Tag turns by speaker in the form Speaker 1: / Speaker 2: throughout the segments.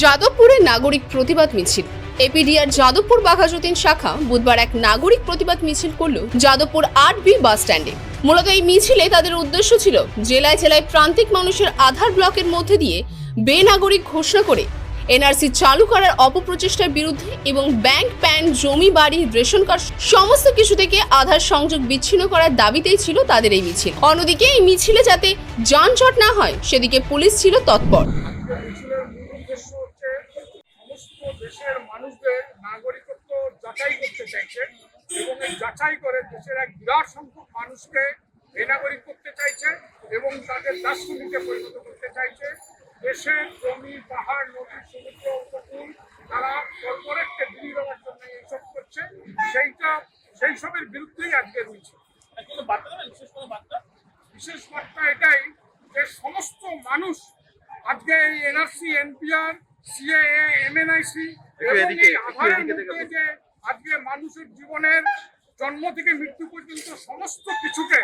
Speaker 1: যাদবপুরে নাগরিক প্রতিবাদ মিছিল। এপিডিআর যাদবপুর বাঘাযতীন শাখা বুধবার এক নাগরিক প্রতিবাদ মিছিল করল যাদবপুর আট বি বাস স্ট্যান্ডে। মূলত এই মিছিলে তাদের উদ্দেশ্য ছিল জেলায় জেলায় প্রান্তিক মানুষের আধার ব্লকের মধ্যে দিয়ে বেনাগরিক ঘোষণা করে এনআরসি চালু করার অপপ্রচেষ্টার বিরুদ্ধে এবং ব্যাংক প্যান, জমি, বাড়ি, রেশন কার্ড সমস্ত কিছু থেকে আধার সংযোগ বিচ্ছিন্ন করার দাবিতেই ছিল তাদের এই মিছিল। অন্যদিকে এই মিছিলে যাতে যানজট না হয়, সেদিকে পুলিশ ছিল তৎপর
Speaker 2: আজকের মিছিলের মূল উদ্দেশ্য হচ্ছে সমস্ত দেশের মানুষদের নাগরিকত্ব যাচাই করতে চাইছে এবং এই যাচাই করে দেশের এক বিরাট সংখ্যক মানুষকে বেনাগরিক করতে চাইছে এবং তাদের দার্শনিকে পরিণত করতে চাইছে। দেশের জমি পাহাড় নদী সমুদ্র উপকূল তারা কর্পোরেটকে দিয়ে দেওয়ার জন্য এইসব করছে। সেইটা সেই সবের বিরুদ্ধেই আজকে রয়েছে। বিশেষ বার্তা? এটাই যে সমস্ত মানুষ আজকে এই এনআরসি এনপিআর সিএএ এমএনআইসি এবং এই আধারের মধ্যে যে আজকে মানুষের জীবনের জন্ম থেকে মৃত্যু পর্যন্ত সমস্ত কিছুকে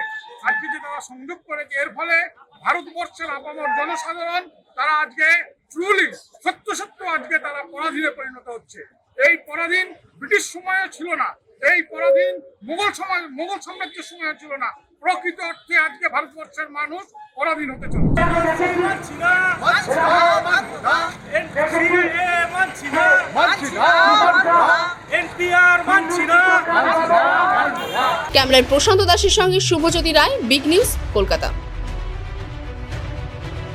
Speaker 2: আজকে যে তারা সংযোগ করেছে, এর ফলে ভারতবর্ষের আপামর জনসাধারণ, তারা আজকে ট্রুলি সত্য সত্য আজকে তারা পরাধীনে পরিণত হচ্ছে। এই পরাধীন ব্রিটিশ সময়ে ছিল না, এই পরাধীন মোগল সময় মোগল সাম্রাজ্যের সময় ছিল না। প্রকৃত অর্থে আজকে ভারতবর্ষের মানুষ পরাধীন হতে চলেছে
Speaker 3: মানছি না এনপিএ মানছি না এনপিআর মানছি না
Speaker 1: ক্যামেরায় প্রশান্ত দাসের সঙ্গে শুভজ্যোতি রায় বিগ নিউজ কলকাতা।